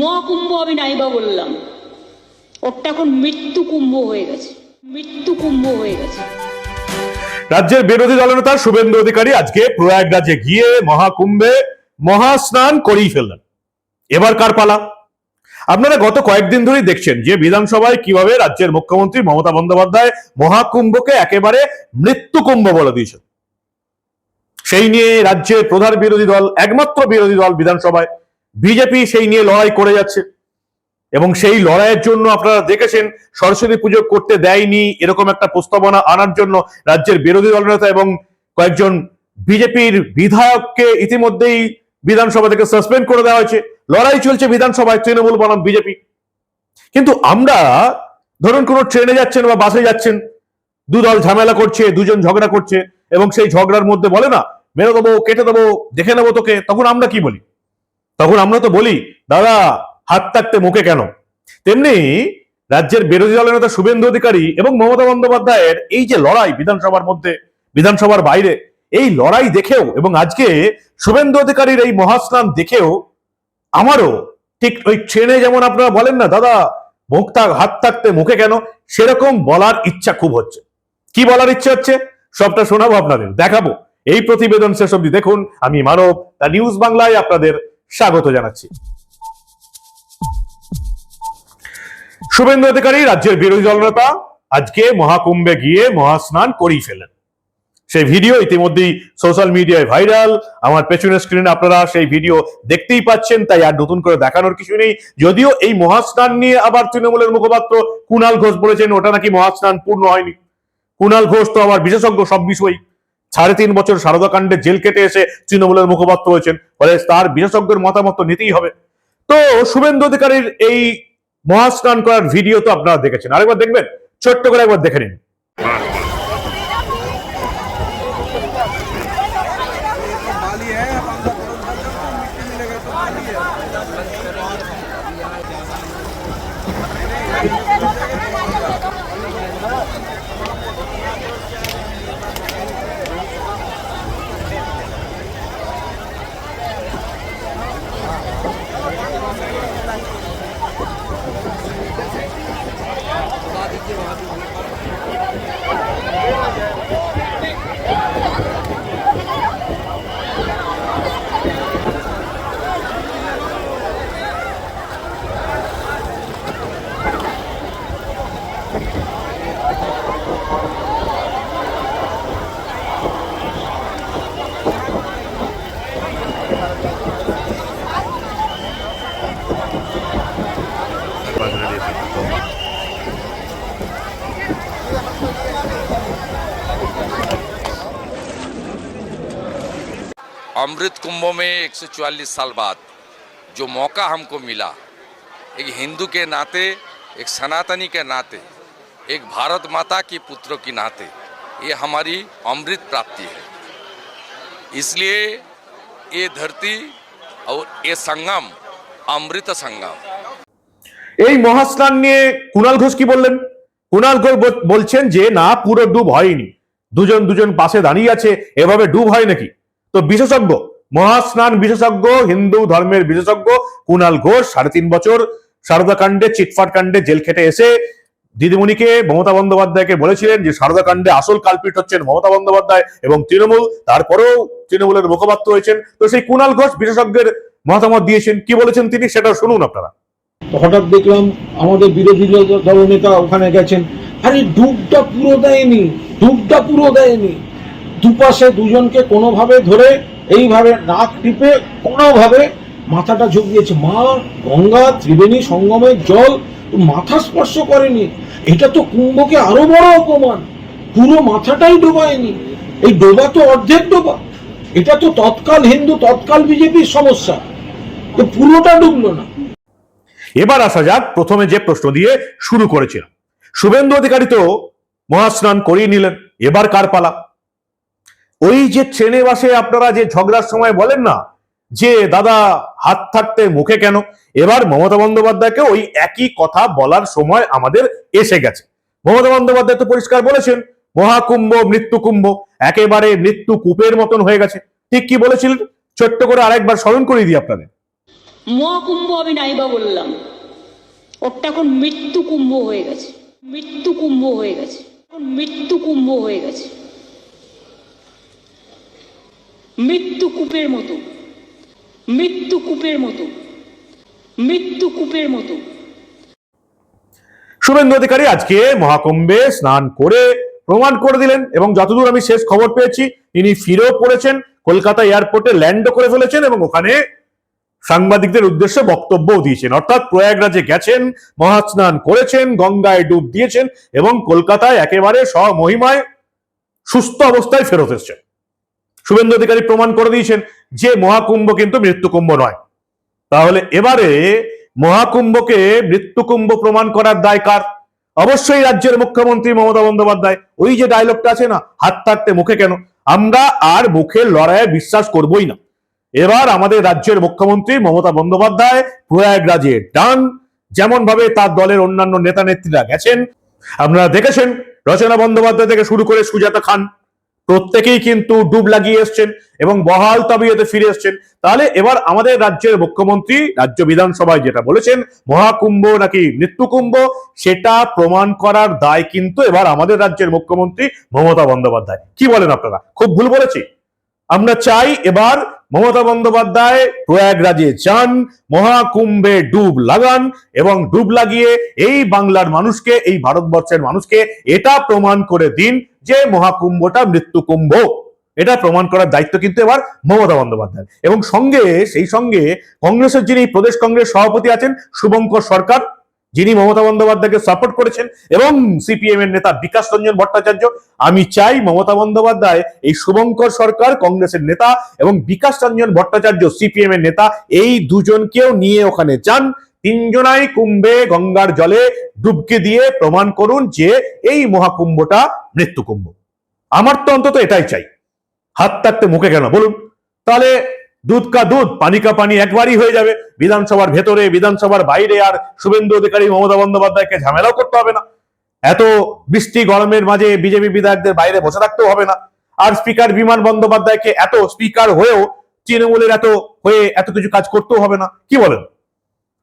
মহাকুম্ভ আমি নাইবা বললাম। ওটা এখন মৃত্যু কুম্ভ হয়ে গেছে। মৃত্যু কুম্ভ হয়ে গেছে। রাজ্যের বিরোধী দলনেতা শুভেন্দু অধিকারী আজকে প্রয়াগরাজে গিয়ে মহাকুম্ভে মহাস্নান করেই ফেললেন। এবার কার পালা? আপনারা গত কয়েকদিন ধরেই দেখছেন যে বিধানসভায় কীভাবে রাজ্যের মুখ্যমন্ত্রী মমতা বন্দ্যোপাধ্যায় মহাকুম্ভকে একেবারে মৃত্যু কুম্ভ বলে দিয়েছেন। সেই নিয়ে রাজ্যের প্রধান বিরোধী দল, একমাত্র বিরোধী দল বিধানসভায় বিজেপি সেই নিয়ে লড়াই করে যাচ্ছে। এবং সেই লড়াইয়ের জন্য আপনারা দেখেছেন, সরস্বতী পুজো করতে দেয়নি এরকম একটা প্রস্তাবনা আনার জন্য রাজ্যের বিরোধী দলনেতা এবং কয়েকজন বিজেপির বিধায়ককে ইতিমধ্যেই বিধানসভা থেকে সাসপেন্ড করে দেওয়া হয়েছে। লড়াই চলছে বিধানসভায়, তৃণমূল বনাম বিজেপি। কিন্তু আমরা, ধরুন কোনো ট্রেনে যাচ্ছেন বা বাসে যাচ্ছেন, দু দল ঝামেলা করছে, দুজন ঝগড়া করছে, এবং সেই ঝগড়ার মধ্যে বলে না, মেরে দেবো, কেটে দেবো, দেখে নেব তোকে, তখন আমরা কি বলি? তখন আমরা তো বলি, দাদা, হাত থাকতে মুখে কেন? তেমনি রাজ্যের বিরোধী দলের নেতা শুভেন্দু অধিকারী এবং মমতা বন্দ্যোপাধ্যায়ের এই যে লড়াই বিধানসভার মধ্যে, বিধানসভার বাইরে, এই লড়াই দেখেও এবং আজকে শুভেন্দু অধিকারীর এই মহাস্নান দেখেও আমারও ঠিক ওই ট্রেনে যেমন আপনারা বলেন না, দাদা, মুখ থাক, হাত থাকতে মুখে কেন? সেরকম বলার ইচ্ছা খুব হচ্ছে। কি বলার ইচ্ছা হচ্ছে? সবটা শোনাবো আপনাদের, দেখাবো। এই প্রতিবেদন শেষ অব্দি দেখুন। আমি মানব নিউজ বাংলায় আপনাদের স্বাগত জানাচ্ছি। শুভেন্দু অধিকারী, রাজ্যের বিরোধী দলনেতা, আজকে মহাকুম্ভে গিয়ে মহাস্নান করেই ফেলেন সেই ভিডিও ইতিমধ্যেই সোশ্যাল মিডিয়ায় ভাইরাল। আমার পেছনের স্ক্রিনে আপনারা সেই ভিডিও দেখতেই পাচ্ছেন, তাই আর নতুন করে দেখানোর কিছু নেই। যদিও এই মহাস্নান নিয়ে আবার তৃণমূলের মুখপাত্র কুণাল ঘোষ বলেছেন, ওটা নাকি মহাস্নান পূর্ণ হয়নি। কুণাল ঘোষ তো আবার বিশেষজ্ঞ সব বিষয়ই। সাড়ে তিন বছর সারদা কাণ্ডে জেল কেটে এসে তৃণমূলের মুখপাত্র হয়েছেন। ফলে তার বিশেষজ্ঞের মতামত নিতেই হবে। তো শুভেন্দু অধিকারীর এই মহাস্নান করার ভিডিও তো আপনারা দেখেছেন। আরেকবার দেখবেন, ছোট্ট করে একবার দেখে নিন। अमृत कुंभ में 144 साल बाद जो मौका हमको मिला एक हिंदू के नाते एक सनातनी के नाते एक भारत माता की पुत्रों की नाते ये हमारी अमृत प्राप्ति है इसलिए ये धरती और ये संगम अमृत संगम এই মহাস্নান নিয়ে কুণাল ঘোষ কি বললেন কুণাল ঘোষ বল- বলছেন যে না পুরো ডুব হয়নি দুজন দুজন পাশে দাঁড়িয়ে আছে এভাবে ডুব হয় নাকি তো বিশেষজ্ঞ, মহাস্নান বিশেষজ্ঞ, হিন্দু ধর্মের বিশেষজ্ঞ, কুণাল ঘোষ, সাড়ে তিন বছর, সারদা কাণ্ডে চিটফাট কাণ্ডে জেল খেটে এসে দিদিমণিকে মমতা বন্দ্যোপাধ্যায়কে বলেছিলেন যে, সারদা কাণ্ডে আসল কালপিট হচ্ছেন মমতা বন্দ্যোপাধ্যায় এবং তৃণমূল, তারপরেও তৃণমূলের মুখপাত্র হয়েছেন। তো সেই কুণাল ঘোষ বিশেষজ্ঞের মতামত দিয়েছেন, কি বলেছেন তিনি সেটা শুনুন আপনারা। হঠাৎ দেখলাম আমাদের বিরোধী দল- দলনেতা ওখানে গেছেন। আরে ডুবটা পুরো দেয়নি ডুবটা পুরো দেয়নি। দুপাশে দুজনকে কোনোভাবে ধরে এইভাবে নাক টিপে কোনোভাবে মাথাটা ঝুঁকিয়েছে মা, গঙ্গা, ত্রিবেণী সঙ্গমের জল, মাথা স্পর্শ করেনি। এটা তো কুম্ভকে আরও বড় অপমান। পুরো মাথাটাই ডোবায়নি। এই ডোবা তো অর্ধেক ডোবা। এটা তো তৎকাল হিন্দু, তৎকাল বিজেপির সমস্যা। তো পুরোটা ডুবলো না। এবার আসা যাক, প্রথমে যে প্রশ্ন দিয়ে শুরু করেছিলাম। শুভেন্দু অধিকারী তো মহাস্নান করিয়ে নিলেন। এবার কার পালা? ওই যে ট্রেনে বাসে আপনারা যে ঝগড়ার সময় বলেন না, যে দাদা হাত থাকতে মুখে কেন? এবার মমতা বন্দ্যোপাধ্যায়কে ওই একই কথা বলার সময় আমাদের এসে গেছে। মমতা বন্দ্যোপাধ্যায় তো পরিষ্কার বলেছেন, মহাকুম্ভ মৃত্যু কুম্ভ একেবারে মৃত্যু কূপের মতন হয়ে গেছে। ঠিক কি বলেছিলেন? ছোট্ট করে আরেকবার স্মরণ করিয়ে দিই আপনাদের। মহাকুম্ভ আমি নাইবা বললাম। ওটা এখন মৃত্যু কুম্ভ হয়ে গেছে। মৃত্যু কুম্ভ হয়ে গেছে। মৃত্যু কুম্ভ হয়ে গেছে। মৃত্যু কূপের মতো। মৃত্যু কূপের মতো। মৃত্যু কূপের মতো। শুভেন্দু অধিকারী, আজকে মহাকুম্ভে স্নান করে প্রমাণ করে দিলেন এবং যতদূর আমি শেষ খবর পেয়েছি, তিনি ফিরেও পড়েছেন, কলকাতা এয়ারপোর্টে ল্যান্ডও করে ফেলেছেন এবং ওখানে সাংবাদিকদের উদ্দেশ্যে বক্তব্যও দিয়েছেন। অর্থাৎ প্রয়াগরাজে গেছেন, মহাস্নান করেছেন, গঙ্গায় ডুব দিয়েছেন এবং কলকাতায় একেবারে স্বমহিমায় সুস্থ অবস্থায় ফেরত এসেছেন। শুভেন্দু অধিকারী প্রমাণ করে দিয়েছেন যে মহাকুম্ভ কিন্তু মৃত্যুকুম্ভ নয়। তাহলে এবারে মহাকুম্ভকে মৃত্যুকুম্ভ প্রমাণ করার দায় কার? অবশ্যই রাজ্যের মুখ্যমন্ত্রী মমতা বন্দ্যোপাধ্যায়। ওই যে ডায়লগটা আছে না, হাত থাকতে মুখে কেন? আমরা আর মুখের লড়াইয়ে বিশ্বাস করবই না। এবার আমাদের রাজ্যের মুখ্যমন্ত্রী মমতা বন্দ্যোপাধ্যায় প্রয়াগরাজে ডান। যেমন ভাবে তার দলের অন্যান্য নেতা নেত্রীরা গেছেন। আপনারা দেখেছেন রচনা বন্দ্যোপাধ্যায় থেকে শুরু করে সুজাতা খান। প্রত্যেকেই কিন্তু ডুব লাগিয়ে এসছেন এবং বহাল তবিয়তে ফিরে এসছেন। তাহলে এবার আমাদের রাজ্যের মুখ্যমন্ত্রী রাজ্য বিধানসভায় যেটা বলেছেন, মহাকুম্ভ নাকি মৃত্যুকুম্ভ, সেটা প্রমাণ করার দায় কিন্তু এবার আমাদের রাজ্যের মুখ্যমন্ত্রী মমতা বন্দ্যোপাধ্যায়। কি বলেন আপনারা? খুব ভুল বলেছি? আমরা চাই এবার মমতা বন্দ্যোপাধ্যায়, প্রয়াগরাজে চান মহাকুম্ভে ডুব লাগান এবং ডুব লাগিয়ে এই বাংলার মানুষকে, এই ভারতবর্ষের মানুষকে এটা প্রমাণ করে দিন যে মহাকুম্ভটা মৃত্যুকুম্ভ। এটা প্রমাণ করার দায়িত্ব কিন্তু এবার মমতা বন্দ্যোপাধ্যায়। এবং সঙ্গে, সেই সঙ্গে কংগ্রেসের যিনি প্রদেশ কংগ্রেস সভাপতি আছেন, শুভঙ্কর সরকার যিনি মমতা বন্দ্যোপাধ্যায়কে সাপোর্ট করেছেন এবং সিপিএম এর নেতা বিকাশ রঞ্জন ভট্টাচার্য, আমি চাই মমতা বন্দ্যোপাধ্যায়, এই শুভঙ্কর সরকার, কংগ্রেসের নেতা এবং বিকাশ রঞ্জন ভট্টাচার্য সিপিএম এর নেতা, এই দুজনকেও নিয়ে ওখানে যান। তিনজনাই কুম্ভে গঙ্গার জলে ডুবকে দিয়ে প্রমাণ করুন যে এই মহাকুম্ভটা মৃত্যুকুম্ভ। আমার তো অন্তত এটাই চাই। হাত থাকতে মুখে কেন? বলুন। তাহলে দুধ কা দুধ, পানি কা পানি একবারই হয়ে যাবে। বিধানসভার ভেতরে, বিধানসভার বাইরে আর শুভেন্দু অধিকারী, মমতা বন্দ্যোপাধ্যায়কে ঝামেলাও করতে হবে না। এত বৃষ্টি গরমের মাঝে বিজেপি বিধায়কদের বাইরে বসে থাকতেও হবে না। আর স্পিকার বিমান বন্দ্যোপাধ্যায়কে এত স্পিকার হয়েও তৃণমূলের এত হয়ে এত কিছু কাজ করতেও হবে না। কি বলেন?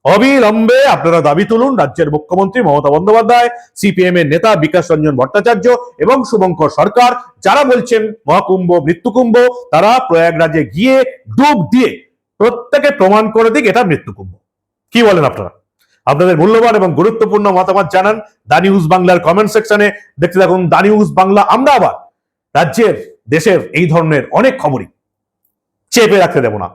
অবিলম্বে আপনারা দাবি তুলুন রাজ্যের মুখ্যমন্ত্রী মমতা বন্দ্যোপাধ্যায় সিপিএম এর নেতা বিকাশ রঞ্জন ভট্টাচার্য এবং শুভঙ্কর সরকার, যারা বলছেন মহাকুম্ভ, মৃত্যুকুম্ভ, তারা প্রয়াগরাজে গিয়ে ডুব দিয়ে প্রত্যেকে প্রমাণ করে দিক এটা মৃত্যুকুম্ভ। কি বলেন আপনারা? আপনাদের মূল্যবান এবং গুরুত্বপূর্ণ মতামত জানান দা নিউজ বাংলার কমেন্ট সেকশনে। দেখতে থাকুন দা নিউজ বাংলা। আমরা আবার রাজ্যের, দেশের এই ধরনের অনেক খবরই চেপে রাখতে দেব না।